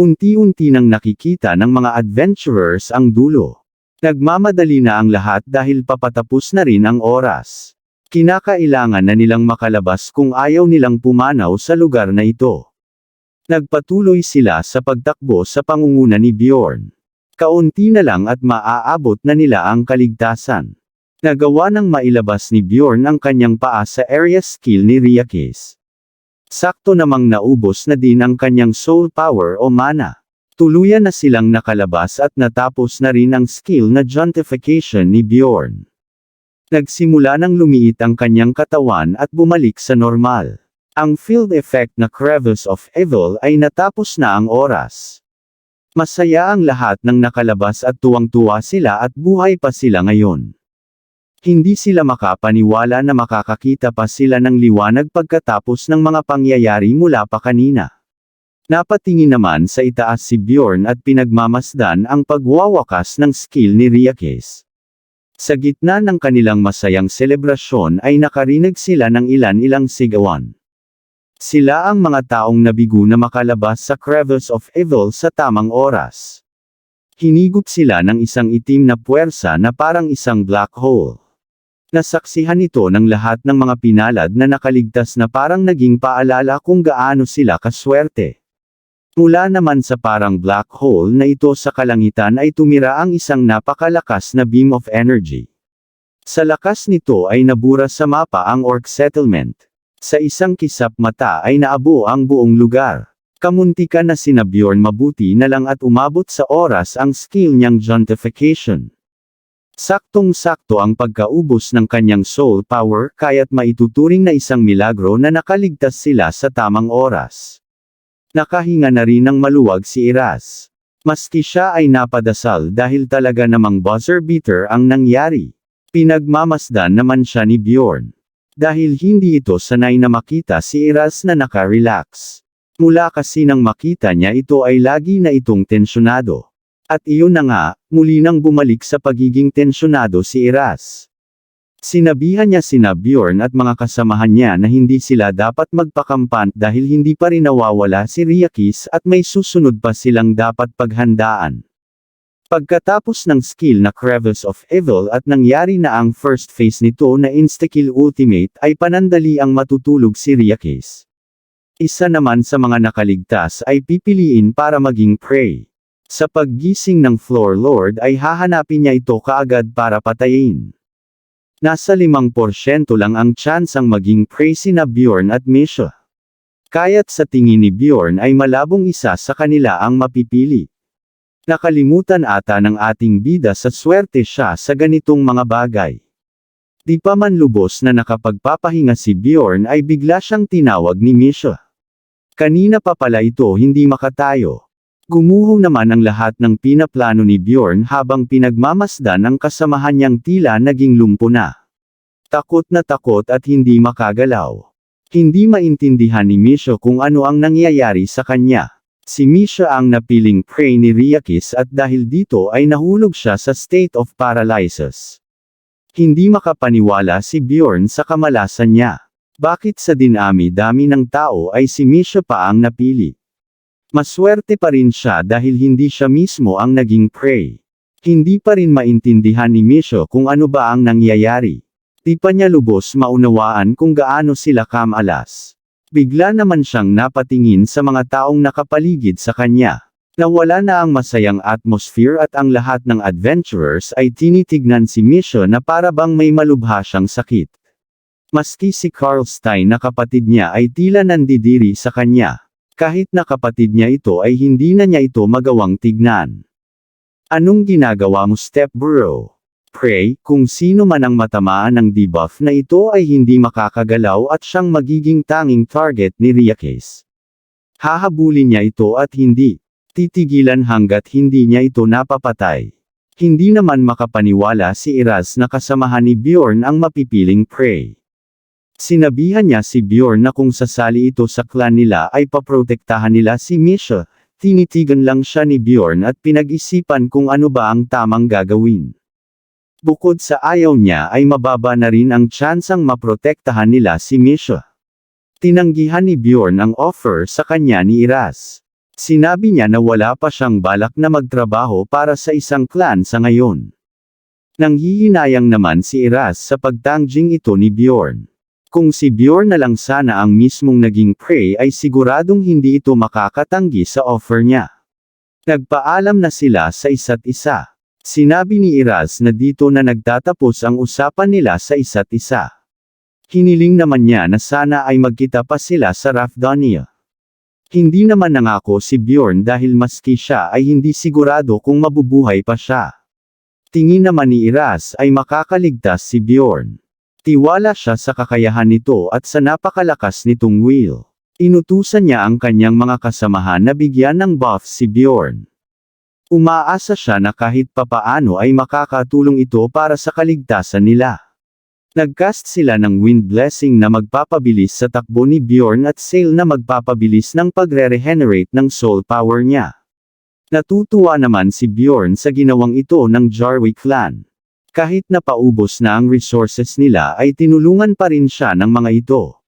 Unti-unti nang nakikita ng mga adventurers ang dulo. Nagmamadali na ang lahat dahil papatapos na rin ang oras. Kinakailangan na nilang makalabas kung ayaw nilang pumanaw sa lugar na ito. Nagpatuloy sila sa pagtakbo sa pangunguna ni Bjorn. Kaunti na lang at maaabot na nila ang kaligtasan. Nagawa ng mailabas ni Bjorn ang kanyang paa sa area skill ni Riakis. Sakto namang naubos na din ang kanyang soul power o mana. Tuluyan na silang nakalabas at natapos na rin ang skill na juntification ni Bjorn. Nagsimula nang lumiit ang kanyang katawan at bumalik sa normal. Ang field effect na Crevice of Evil ay natapos na ang oras. Masaya ang lahat ng nakalabas at tuwang-tuwa sila at buhay pa sila ngayon. Hindi sila makapaniwala na makakakita pa sila ng liwanag pagkatapos ng mga pangyayari mula pa kanina. Napatingin naman sa itaas si Bjorn at pinagmamasdan ang pagwawakas ng skill ni Riakes. Sa gitna ng kanilang masayang selebrasyon ay nakarinig sila ng ilan-ilang sigawan. Sila ang mga taong nabigo na makalabas sa crevice of evil sa tamang oras. Hinigop sila ng isang itim na puwersa na parang isang black hole. Nasaksihan ito ng lahat ng mga pinalad na nakaligtas na parang naging paalala kung gaano sila kaswerte. Mula naman sa parang black hole na ito sa kalangitan ay tumira ang isang napakalakas na beam of energy. Sa lakas nito ay nabura sa mapa ang Orc Settlement. Sa isang kisap mata ay naabo ang buong lugar. Kamuntikan na sina Bjorn mabuti na lang at umabot sa oras ang skill niyang juntification. Saktong-sakto ang pagkaubos ng kanyang soul power kaya't maituturing na isang milagro na nakaligtas sila sa tamang oras. Nakahinga na rin ng maluwag si Iras. Maski siya ay napadasal dahil talaga namang buzzer beater ang nangyari. Pinagmamasdan naman siya ni Bjorn. Dahil hindi ito sanay na makita si Iras na naka-relax. Mula kasi nang makita niya ito ay lagi na itong tensyonado. At iyon na nga, muli nang bumalik sa pagiging tensyonado si Iras. Sinabihan niya sina Bjorn at mga kasamahan niya na hindi sila dapat magpakampant dahil hindi pa rin nawawala si Riakis at may susunod pa silang dapat paghandaan. Pagkatapos ng skill na Crevice of Evil at nangyari na ang first phase nito na Instakill Ultimate ay panandali ang matutulog si Riakis. Isa naman sa mga nakaligtas ay pipiliin para maging prey. Sa paggising ng Floor Lord ay hahanapin niya ito kaagad para patayin. Nasa 5% lang ang chance ang maging prey na Bjorn at Misha. Kaya't sa tingin ni Bjorn ay malabong isa sa kanila ang mapipili. Nakalimutan ata ng ating bida sa swerte siya sa ganitong mga bagay. Di pa man lubos na nakapagpapahinga si Bjorn ay bigla siyang tinawag ni Misha. Kanina pa pala ito hindi makatayo. Gumuho naman ang lahat ng pinaplano ni Bjorn habang pinagmamasdan ang kasamahan niyang tila naging lumpo na. Takot na takot at hindi makagalaw. Hindi maintindihan ni Misha kung ano ang nangyayari sa kanya. Si Misha ang napiling prey ni Riakis at dahil dito ay nahulog siya sa state of paralysis. Hindi makapaniwala si Bjorn sa kamalasan niya. Bakit sa dinami-dami ng tao ay si Misha pa ang napili? Maswerte pa rin siya dahil hindi siya mismo ang naging prey. Hindi pa rin maintindihan ni Misho kung ano ba ang nangyayari. Di niya lubos maunawaan kung gaano sila kamalas. Bigla naman siyang napatingin sa mga taong nakapaligid sa kanya. Nawala na ang masayang atmosphere at ang lahat ng adventurers ay tinitignan si Misho na para bang may malubha siyang sakit. Maski si Carl Stein na kapatid niya ay tila nandidiri sa kanya. Kahit na kapatid niya ito ay hindi na niya ito magawang tignan. Anong ginagawa mo step bro? Pray, kung sino man ang matamaan ng debuff na ito ay hindi makakagalaw at siyang magiging tanging target ni Riakes. Hahabulin niya ito at hindi. Titigilan hanggat hindi niya ito napapatay. Hindi naman makapaniwala si Iraz na kasamahan ni Bjorn ang mapipiling prey. Sinabihan niya si Bjorn na kung sasali ito sa clan nila ay paprotektahan nila si Misha, tinitigan lang siya ni Bjorn at pinag-isipan kung ano ba ang tamang gagawin. Bukod sa ayaw niya ay mababa na rin ang tsansang maprotektahan nila si Misha. Tinanggihan ni Bjorn ang offer sa kanya ni Iras. Sinabi niya na wala pa siyang balak na magtrabaho para sa isang clan sa ngayon. Nanghihinayang naman si Iras sa pagtangjing ito ni Bjorn. Kung si Bjorn na lang sana ang mismong naging prey ay siguradong hindi ito makakatanggi sa offer niya. Nagpaalam na sila sa isa't isa. Sinabi ni Iraz na dito na nagtatapos ang usapan nila sa isa't isa. Hiniling naman niya na sana ay magkita pa sila sa Rafdonia. Hindi naman nangako si Bjorn dahil maski siya ay hindi sigurado kung mabubuhay pa siya. Tingin naman ni Iraz ay makakaligtas si Bjorn. Tiwala siya sa kakayahan nito at sa napakalakas nitong Will. Inutusan niya ang kanyang mga kasamahan na bigyan ng buff si Bjorn. Umaasa siya na kahit papaano ay makakatulong ito para sa kaligtasan nila. Nagcast sila ng Wind Blessing na magpapabilis sa takbo ni Bjorn at Sail na magpapabilis ng pagre-regenerate ng soul power niya. Natutuwa naman si Bjorn sa ginawang ito ng Jarwick clan. Kahit na paubos na ang resources nila ay tinulungan pa rin siya ng mga ito.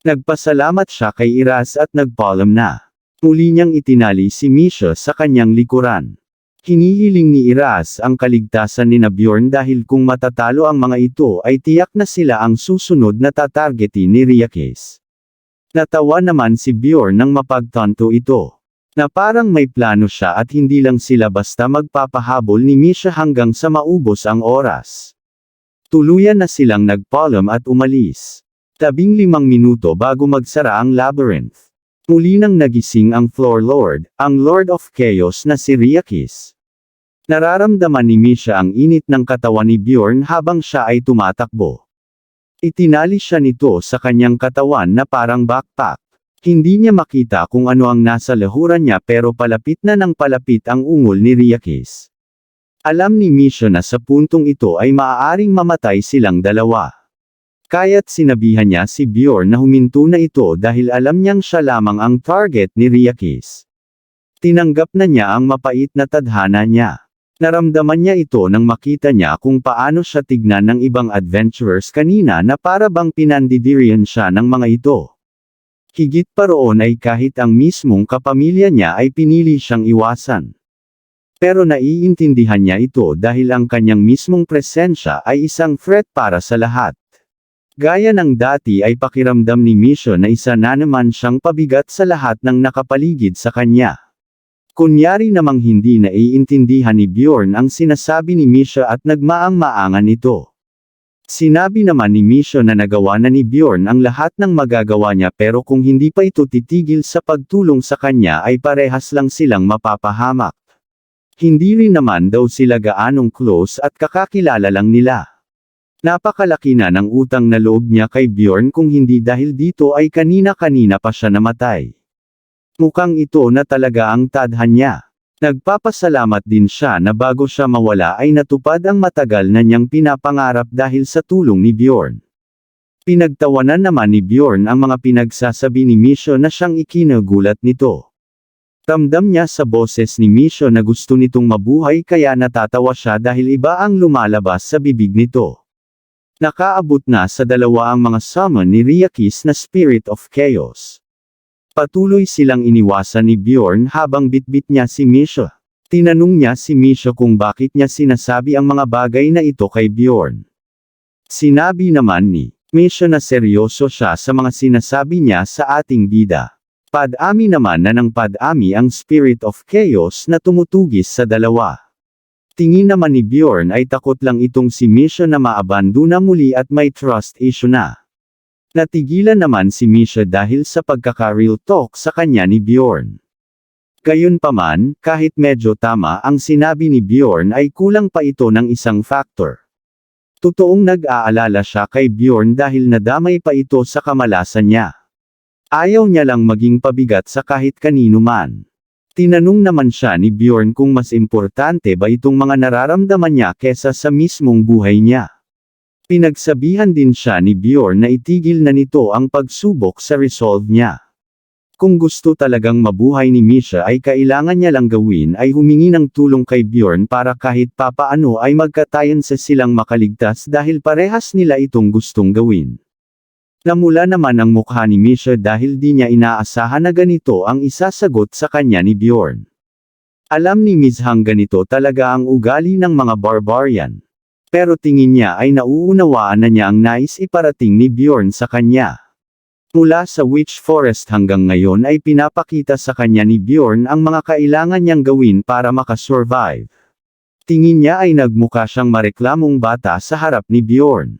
Nagpasalamat siya kay Iras at nagpaalam na. Muli niyang itinali si Misha sa kanyang likuran. Hinihiling ni Iras ang kaligtasan ni Bjorn dahil kung matatalo ang mga ito ay tiyak na sila ang susunod na tatargetin ni Riakes. Natawa naman si Bjorn nang mapagtanto ito. Na parang may plano siya at hindi lang sila basta magpapahabol ni Misha hanggang sa maubos ang oras. Tuluyan na silang nagpaalam at umalis. Tabing limang minuto bago magsara ang labyrinth. Muli nang nagising ang Floor Lord, ang Lord of Chaos na si Riakis. Nararamdaman ni Misha ang init ng katawan ni Bjorn habang siya ay tumatakbo. Itinali siya nito sa kanyang katawan na parang backpack. Hindi niya makita kung ano ang nasa lahuran niya pero palapit na ng palapit ang ungol ni Riakis. Alam ni Misha na sa puntong ito ay maaaring mamatay silang dalawa. Kaya't sinabihan niya si Bjorn na huminto na ito dahil alam niyang siya lamang ang target ni Riakis. Tinanggap na niya ang mapait na tadhana niya. Naramdaman niya ito nang makita niya kung paano siya tignan ng ibang adventurers kanina na para bang pinandidirian siya ng mga ito. Higit pa roon ay kahit ang mismong kapamilya niya ay pinili siyang iwasan. Pero naiintindihan niya ito dahil ang kanyang mismong presensya ay isang threat para sa lahat. Gaya ng dati ay pakiramdam ni Misho na isa na naman siyang pabigat sa lahat ng nakapaligid sa kanya. Kunyari namang hindi naiintindihan ni Bjorn ang sinasabi ni Misho at nagmaang-maangan ito. Sinabi naman ni Misho na nagawa na ni Bjorn ang lahat ng magagawa niya pero kung hindi pa ito titigil sa pagtulong sa kanya ay parehas lang silang mapapahamak. Hindi rin naman daw sila gaanong close at kakakilala lang nila. Napakalaki na ng utang na loob niya kay Bjorn kung hindi dahil dito ay kanina-kanina pa siya namatay. Mukhang ito na talaga ang tadhan niya. Nagpapasalamat din siya na bago siya mawala ay natupad ang matagal na niyang pinapangarap dahil sa tulong ni Bjorn. Pinagtawanan naman ni Bjorn ang mga pinagsasabi ni Misho na siyang ikinagulat nito. Ramdam niya sa boses ni Misho na gusto nitong mabuhay kaya natatawa siya dahil iba ang lumalabas sa bibig nito. Nakaabot na sa dalawa ang mga summon ni Riakis na Spirit of Chaos. Patuloy silang iniwasan ni Bjorn habang bitbit niya si Misha. Tinanong niya si Misha kung bakit niya sinasabi ang mga bagay na ito kay Bjorn. Sinabi naman ni Misha na seryoso siya sa mga sinasabi niya sa ating bida. Padami naman na ng padami ang Spirit of Chaos na tumutugis sa dalawa. Tingin naman ni Bjorn ay takot lang itong si Misha na maabandona muli at may trust issue na. Natigilan naman si Misha dahil sa pagkaka-real talk sa kanya ni Bjorn. Gayunpaman, kahit medyo tama ang sinabi ni Bjorn ay kulang pa ito ng isang factor. Totoong nag-aalala siya kay Bjorn dahil nadamay pa ito sa kamalasan niya. Ayaw niya lang maging pabigat sa kahit kanino man. Tinanong naman siya ni Bjorn kung mas importante ba itong mga nararamdaman niya kesa sa mismong buhay niya. Pinagsabihan din siya ni Bjorn na itigil na nito ang pagsubok sa resolve niya. Kung gusto talagang mabuhay ni Misha ay kailangan niya lang gawin ay humingi ng tulong kay Bjorn para kahit papaano ay magkatayan sa silang makaligtas dahil parehas nila itong gustong gawin. Namula naman ang mukha ni Misha dahil di niya inaasahan na ganito ang isasagot sa kanya ni Bjorn. Alam ni Ms. Hang ganito talaga ang ugali ng mga barbarian. Pero tingin niya ay nauunawaan na niya ang nais iparating ni Bjorn sa kanya. Mula sa Witch Forest hanggang ngayon ay pinapakita sa kanya ni Bjorn ang mga kailangan niyang gawin para makasurvive. Tingin niya ay nagmukha siyang mareklamong bata sa harap ni Bjorn.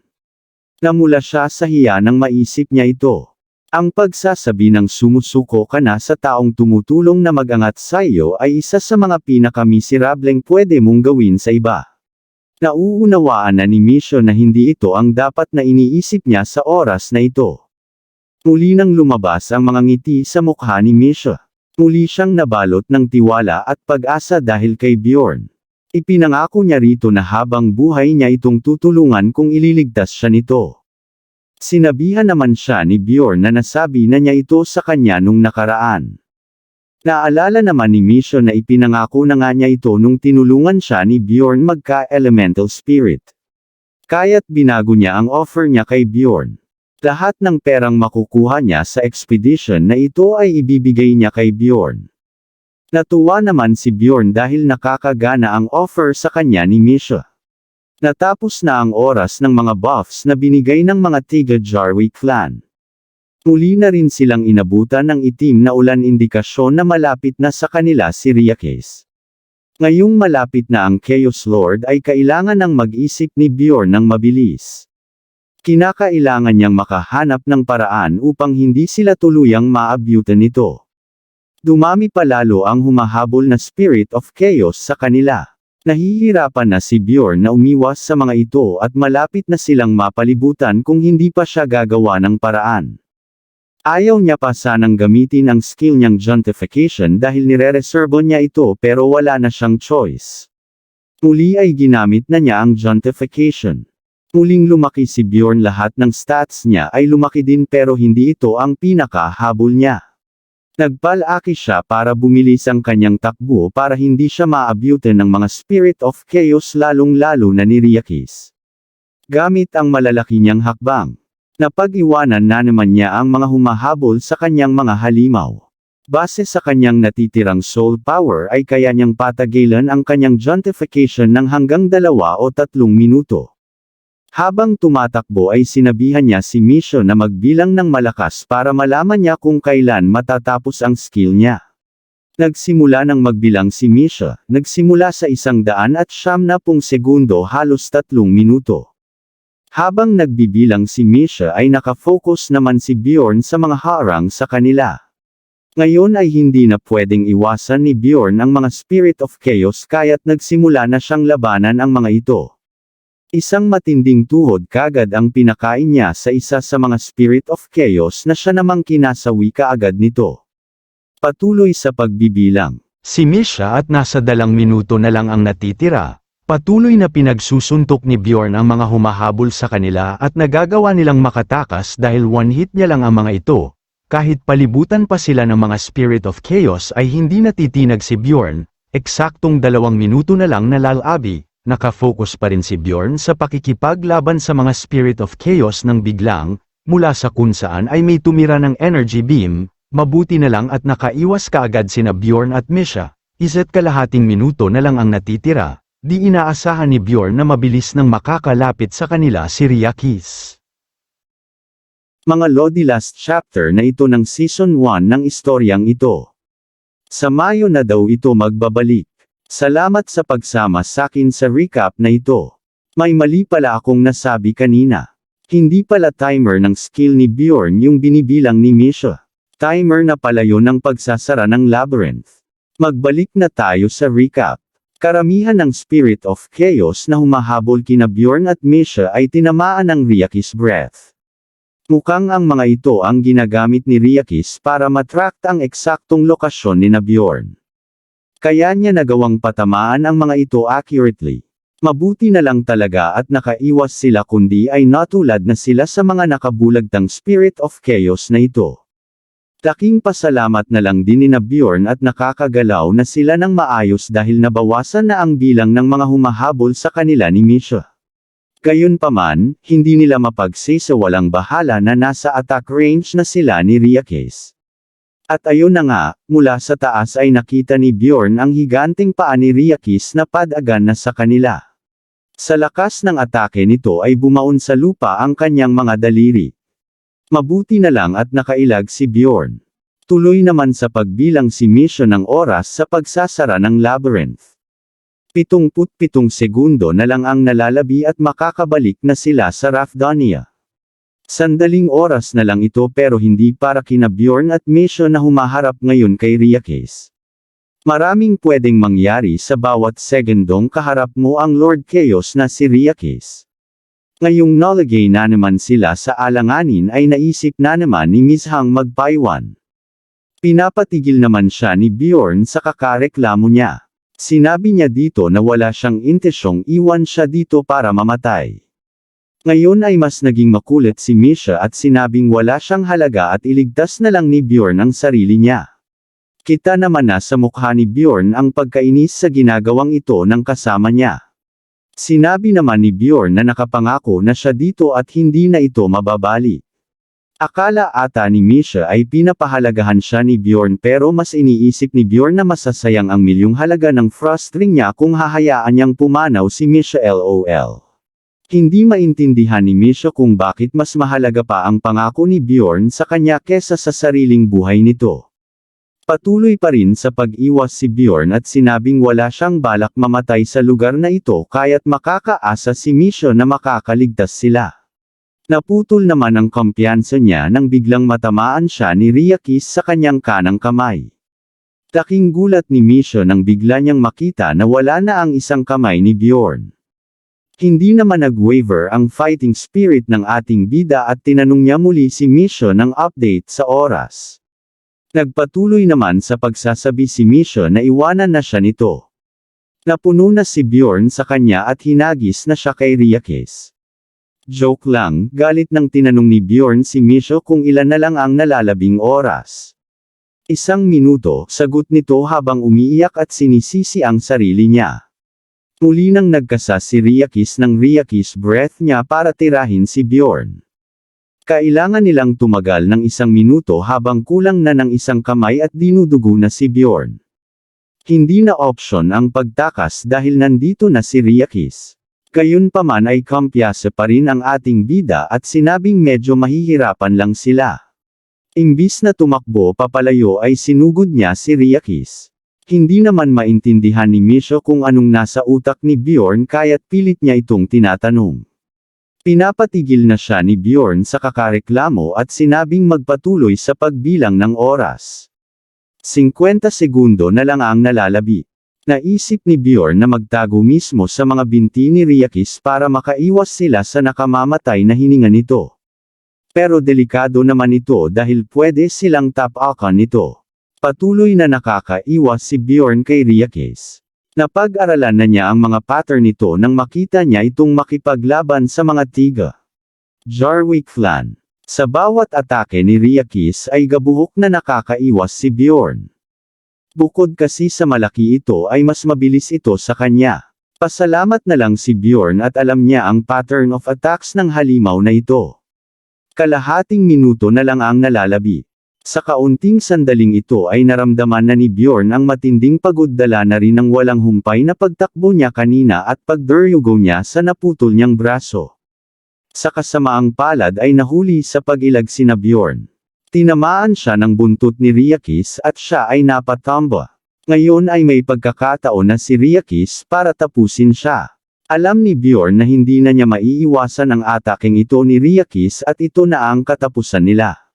Namula siya sa hiya nang maisip niya ito. Ang pagsasabi ng sumusuko ka na sa taong tumutulong na magangat sa iyo ay isa sa mga pinakamiserableng pwede mong gawin sa iba. Nauunawaan na ni Misho na hindi ito ang dapat na iniisip niya sa oras na ito. Muli nang lumabas ang mga ngiti sa mukha ni Misho. Muli siyang nabalot ng tiwala at pag-asa dahil kay Bjorn. Ipinangako niya rito na habang buhay niya itong tutulungan kung ililigtas siya nito. Sinabihan naman siya ni Bjorn na nasabi na niya ito sa kanya nung nakaraan. Naalala naman ni Misho na ipinangako na nga niya ito nung tinulungan siya ni Bjorn magka-elemental spirit. Kaya't binago niya ang offer niya kay Bjorn. Lahat ng perang makukuha niya sa expedition na ito ay ibibigay niya kay Bjorn. Natuwa naman si Bjorn dahil nakakagana ang offer sa kanya ni Misha. Natapos na ang oras ng mga buffs na binigay ng mga tiga Jarwi clan. Muli na rin silang inabutan ng itim na ulan indikasyon na malapit na sa kanila si Riakes. Ngayong malapit na ang Chaos Lord ay kailangan ng mag-isip ni Bjorn ng mabilis. Kinakailangan niyang makahanap ng paraan upang hindi sila tuluyang maabyutan nito. Dumami palalo ang humahabol na spirit of chaos sa kanila. Nahihirapan na si Bjorn na umiwas sa mga ito at malapit na silang mapalibutan kung hindi pa siya gagawa ng paraan. Ayaw niya pa sanang gamitin ang skill niyang Juntification dahil nire-reservo niya ito pero wala na siyang choice. Muli ay ginamit na niya ang Juntification. Muling lumaki si Bjorn lahat ng stats niya ay lumaki din pero hindi ito ang pinakahabol niya. Nagpalaki siya para bumilis ang kanyang takbo para hindi siya maabutan ng mga spirit of chaos lalong-lalo na ni Riakis. Gamit ang malalaki niyang hakbang. Napag-iwanan na naman niya ang mga humahabol sa kanyang mga halimaw. Base sa kanyang natitirang soul power ay kaya niyang patagilan ang kanyang juntification ng hanggang dalawa o tatlong minuto. Habang tumatakbo ay sinabihan niya si Misho na magbilang ng malakas para malaman niya kung kailan matatapos ang skill niya. Nagsimula ng magbilang si Misha, nagsimula sa isang daan at siyam na pung segundo halos tatlong minuto. Habang nagbibilang si Misha ay nakafocus naman si Bjorn sa mga harang sa kanila. Ngayon ay hindi na pwedeng iwasan ni Bjorn ang mga spirit of chaos kaya't nagsimula na siyang labanan ang mga ito. Isang matinding tuhod kagad ang pinakain niya sa isa sa mga spirit of chaos na siya namang kinasawi kaagad nito. Patuloy sa pagbibilang. Si Misha at nasa dalang minuto na lang ang natitira, patuloy na pinagsusuntok ni Bjorn ang mga humahabol sa kanila at nagagawa nilang makatakas dahil one hit niya lang ang mga ito. Kahit palibutan pa sila ng mga spirit of chaos ay hindi natitinag si Bjorn, eksaktong dalawang minuto na lang nalalabi, nakafocus pa rin si Bjorn sa pakikipaglaban sa mga spirit of chaos ng biglang, mula sa kung saan ay may tumira ng energy beam, mabuti na lang at nakaiwas kaagad sina Bjorn at Misha, isa't kalahating minuto na lang ang natitira, di inaasahan ni Bjorn na mabilis nang makakalapit sa kanila si Riakis. Mga Lodi last chapter na ito ng season 1 ng istoryang ito. Sa Mayo na daw ito magbabalik. Salamat sa pagsama sa akin sa recap na ito. May mali pala akong nasabi kanina. Hindi pala timer ng skill ni Bjorn yung binibilang ni Misha. Timer na pala yun ng pagsasara ng labyrinth. Magbalik na tayo sa recap. Karamihan ng Spirit of Chaos na humahabol kina Bjorn at Misha ay tinamaan ng Ryakis Breath. Mukhang ang mga ito ang ginagamit ni Ryakis para matract ang eksaktong lokasyon ni Bjorn. Kaya niya nagawang patamaan ang mga ito accurately. Mabuti na lang talaga at nakaiwas sila kundi ay natulad na sila sa mga nakabulagtang spirit of chaos na ito. Taking pasalamat na lang din ni na Bjorn at nakakagalaw na sila ng maayos dahil nabawasan na ang bilang ng mga humahabol sa kanila ni Misha. Gayunpaman, hindi nila mapagsisa walang bahala na nasa attack range na sila ni Riakes. At ayun na nga, mula sa taas ay nakita ni Bjorn ang higanting paa ni Riakis na padagan na sa kanila. Sa lakas ng atake nito ay bumaon sa lupa ang kanyang mga daliri. Mabuti na lang at nakailag si Bjorn. Tuloy naman sa pagbilang si Mission ng oras sa pagsasara ng labyrinth. 77 segundo na lang ang nalalabi at makakabalik na sila sa Rafdonia. Sandaling oras na lang ito pero hindi para kina Bjorn at Mission na humaharap ngayon kay Riakes. Maraming pwedeng mangyari sa bawat segundong kaharap mo ang Lord Chaos na si Riakes. Ngayong nalagay na naman sila sa alanganin ay naisip na naman ni Miss Hang magpaiwan. Pinapatigil naman siya ni Bjorn sa kakareklamo niya. Sinabi niya dito na wala siyang intensyong iwan siya dito para mamatay. Ngayon ay mas naging makulit si Misha at sinabing wala siyang halaga at iligtas na lang ni Bjorn ang sarili niya. Kita naman na sa mukha ni Bjorn ang pagkainis sa ginagawang ito ng kasama niya. Sinabi naman ni Bjorn na nakapangako na siya dito at hindi na ito mababali. Akala ata ni Misha ay pinapahalagahan siya ni Bjorn pero mas iniisip ni Bjorn na masasayang ang milyong halaga ng frost ring niya kung hahayaan niyang pumanaw si Misha LOL. Hindi maintindihan ni Misha kung bakit mas mahalaga pa ang pangako ni Bjorn sa kanya kesa sa sariling buhay nito. Patuloy pa rin sa pag-iwas si Bjorn at sinabing wala siyang balak mamatay sa lugar na ito kaya't makakaasa si Misha na makakaligtas sila. Naputol naman ang kumpiyansa niya nang biglang matamaan siya ni Riakis sa kanyang kanang kamay. Taking gulat ni Misha nang bigla niyang makita na wala na ang isang kamay ni Bjorn. Hindi naman nag-waver ang fighting spirit ng ating bida at tinanong niya muli si Misha ng update sa oras. Nagpatuloy naman sa pagsasabi si Misha na iwanan na siya nito. Napuno na si Bjorn sa kanya at hinagis na siya kay Riakes. Joke lang, galit nang tinanong ni Bjorn si Misha kung ilan na lang ang nalalabing oras. Isang minuto, sagot nito habang umiiyak at sinisisi ang sarili niya. Muli nang nagkasa si Riakis ng Riakis breath niya para tirahin si Bjorn. Kailangan nilang tumagal ng isang minuto habang kulang na ng isang kamay at dinudugo na si Bjorn. Hindi na option ang pagtakas dahil nandito na si Riakis. Gayunpaman ay kampyasa pa rin ang ating bida at sinabing medyo mahihirapan lang sila. Imbis na tumakbo papalayo ay sinugod niya si Riakis. Hindi naman maintindihan ni Misho kung anong nasa utak ni Bjorn kaya't pilit niya itong tinatanong. Pinapatigil na siya ni Bjorn sa kakareklamo at sinabing magpatuloy sa pagbilang ng oras. 50 segundo na lang ang nalalabi. Naisip ni Bjorn na magtago mismo sa mga binti ni Riakis para makaiwas sila sa nakamamatay na hininga nito. Pero delikado naman ito dahil pwede silang tapakan nito. Patuloy na nakakaiwas si Bjorn kay Riakes. Napag-aralan na niya ang mga pattern nito nang makita niya itong makipaglaban sa mga tiga. Jarwick Flan. Sa bawat atake ni Riakis ay gabuhok na nakakaiwas si Bjorn. Bukod kasi sa malaki ito ay mas mabilis ito sa kanya. Pasalamat na lang si Bjorn at alam niya ang pattern of attacks ng halimaw na ito. Kalahating minuto na lang ang nalalabi. Sa kaunting sandaling ito ay naramdaman na ni Bjorn ang matinding pagod dala na rin ng walang humpay na pagtakbo niya kanina at pagduryugo niya sa naputol niyang braso. Sa kasamaang palad ay nahuli sa pag-ilag sina Bjorn. Tinamaan siya ng buntot ni Riakis at siya ay napatamba. Ngayon ay may pagkakataon na si Riakis para tapusin siya. Alam ni Bjorn na hindi na niya maiiwasan ang ataking ito ni Riakis at ito na ang katapusan nila.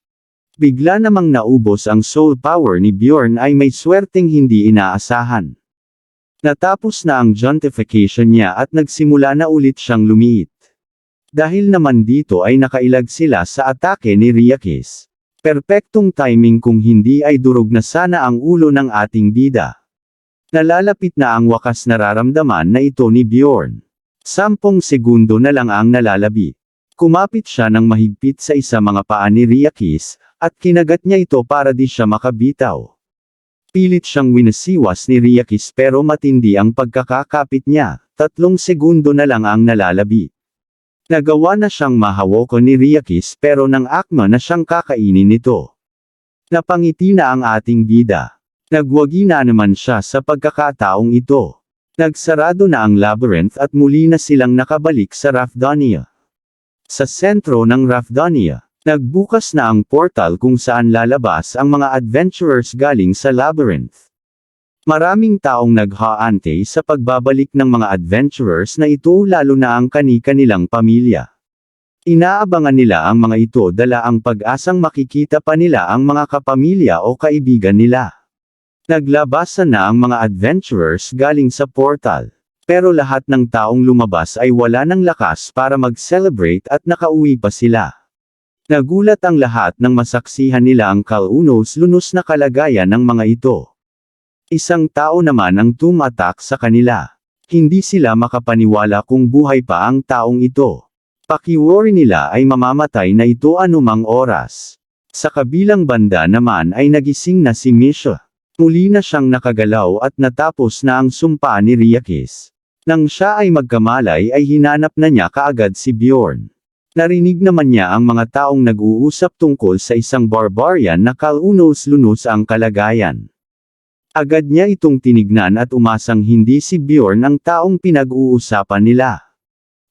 Bigla namang naubos ang soul power ni Bjorn ay may swerteng hindi inaasahan. Natapos na ang juntification niya at nagsimula na ulit siyang lumiit. Dahil naman dito ay nakailag sila sa atake ni Riakis. Perpektong timing kung hindi ay durog na sana ang ulo ng ating bida. Nalalapit na ang wakas nararamdaman na ito ni Bjorn. Sampung segundo na lang ang nalalabi. Kumapit siya ng mahigpit sa isa mga paa ni Riakis, at kinagat niya ito para di siya makabitaw. Pilit siyang winasiwas ni Riakis pero matindi ang pagkakakapit niya, tatlong segundo na lang ang nalalabi. Nagawa na siyang mahawoko ni Riakis pero nang akma na siyang kakainin nito. Napangiti na ang ating bida. Nagwagi na naman siya sa pagkakataong ito. Nagsarado na ang labyrinth at muli na silang nakabalik sa Rafdonia. Sa sentro ng Rafdonia, nagbukas na ang portal kung saan lalabas ang mga adventurers galing sa labyrinth. Maraming taong naghaante sa pagbabalik ng mga adventurers na ito lalo na ang kani-kanilang pamilya. Inaabangan nila ang mga ito dala ang pag-asang makikita pa nila ang mga kapamilya o kaibigan nila. Naglabasan na ang mga adventurers galing sa portal. Pero lahat ng taong lumabas ay wala ng lakas para mag-celebrate at nakauwi pa sila. Nagulat ang lahat nang masaksihan nila ang kalunos-lunos na kalagayan ng mga ito. Isang tao naman ang tumatak sa kanila. Hindi sila makapaniwala kung buhay pa ang taong ito. Pakiworry nila ay mamamatay na ito anumang oras. Sa kabilang banda naman ay nagising na si Misha. Muli na siyang nakagalaw at natapos na ang sumpa ni Riakis. Nang siya ay magkamalay ay hinanap na niya kaagad si Bjorn. Narinig naman niya ang mga taong nag-uusap tungkol sa isang barbarian na kalunos-lunos ang kalagayan. Agad niya itong tinignan at umasang hindi si Bjorn ang taong pinag-uusapan nila.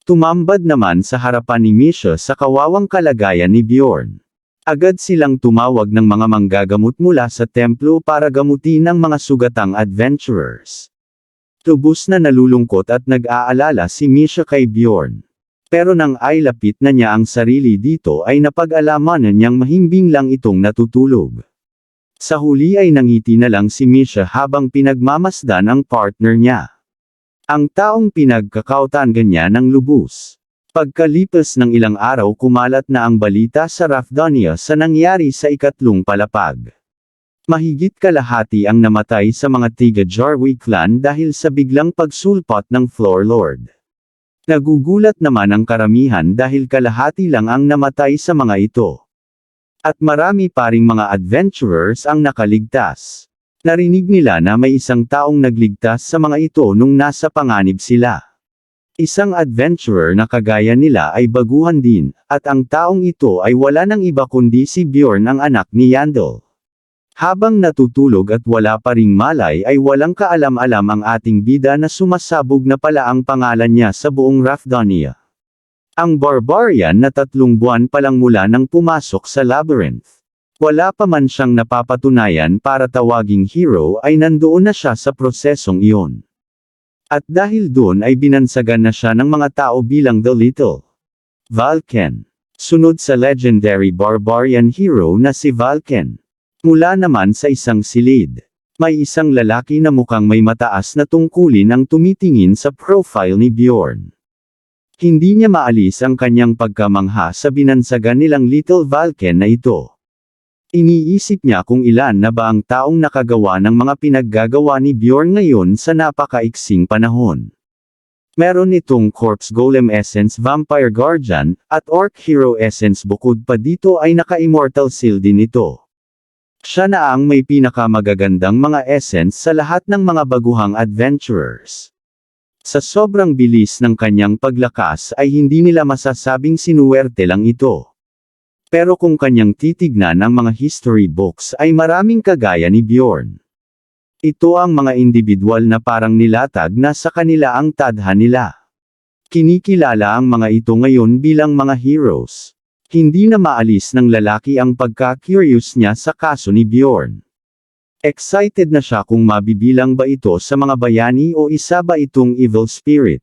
Tumambad naman sa harapan ni Misha sa kawawang kalagayan ni Bjorn. Agad silang tumawag ng mga manggagamot mula sa templo para gamutin ang mga sugatang adventurers. Tubos na nalulungkot at nag-aalala si Misha kay Bjorn. Pero nang ay lapit na niya ang sarili dito ay napag-alaman niyang mahimbing lang itong natutulog. Sa huli ay nangiti na lang si Misha habang pinagmamasdan ang partner niya. Ang taong pinagkakautan ganyan ng lubos. Pagkalipas ng ilang araw kumalat na ang balita sa Rafdonia sa nangyari sa ikatlong palapag. Mahigit kalahati ang namatay sa mga tiga Jarwi clan dahil sa biglang pagsulpot ng Floor Lord. Nagugulat naman ang karamihan dahil kalahati lang ang namatay sa mga ito. At marami pa ring mga adventurers ang nakaligtas. Narinig nila na may isang taong nagligtas sa mga ito nung nasa panganib sila. Isang adventurer na kagaya nila ay baguhan din, at ang taong ito ay wala ng iba kundi si Bjorn ang anak ni Yandel. Habang natutulog at wala pa ring malay ay walang kaalam-alam ang ating bida na sumasabog na pala ang pangalan niya sa buong Rafdonia. Ang barbarian na tatlong buwan pa lang mula nang pumasok sa labyrinth. Wala pa man siyang napapatunayan para tawaging hero ay nandoon na siya sa prosesong iyon. At dahil doon ay binansagan na siya ng mga tao bilang The Little Valken. Sunod sa legendary barbarian hero na si Valken. Mula naman sa isang silid. May isang lalaki na mukhang may mataas na tungkulin ang tumitingin sa profile ni Bjorn. Hindi niya maalis ang kanyang pagkamangha sa binansagan nilang Little Valken na ito. Iniisip niya kung ilan na ba ang taong nakagawa ng mga pinaggagawa ni Bjorn ngayon sa napakaiksing panahon. Meron itong Corpse Golem Essence Vampire Guardian, at Orc Hero Essence bukod pa dito ay naka-Immortal Seal din ito. Siya na ang may pinakamagagandang mga essence sa lahat ng mga baguhang adventurers. Sa sobrang bilis ng kanyang paglakas ay hindi nila masasabing sinuwerte lang ito. Pero kung kanyang titignan ang mga history books ay maraming kagaya ni Bjorn. Ito ang mga individual na parang nilatag na sa kanila ang tadha nila. Kinikilala ang mga ito ngayon bilang mga heroes. Hindi na maalis ng lalaki ang pagka-curious niya sa kaso ni Bjorn. Excited na siya kung mabibilang ba ito sa mga bayani o isa ba itong evil spirit.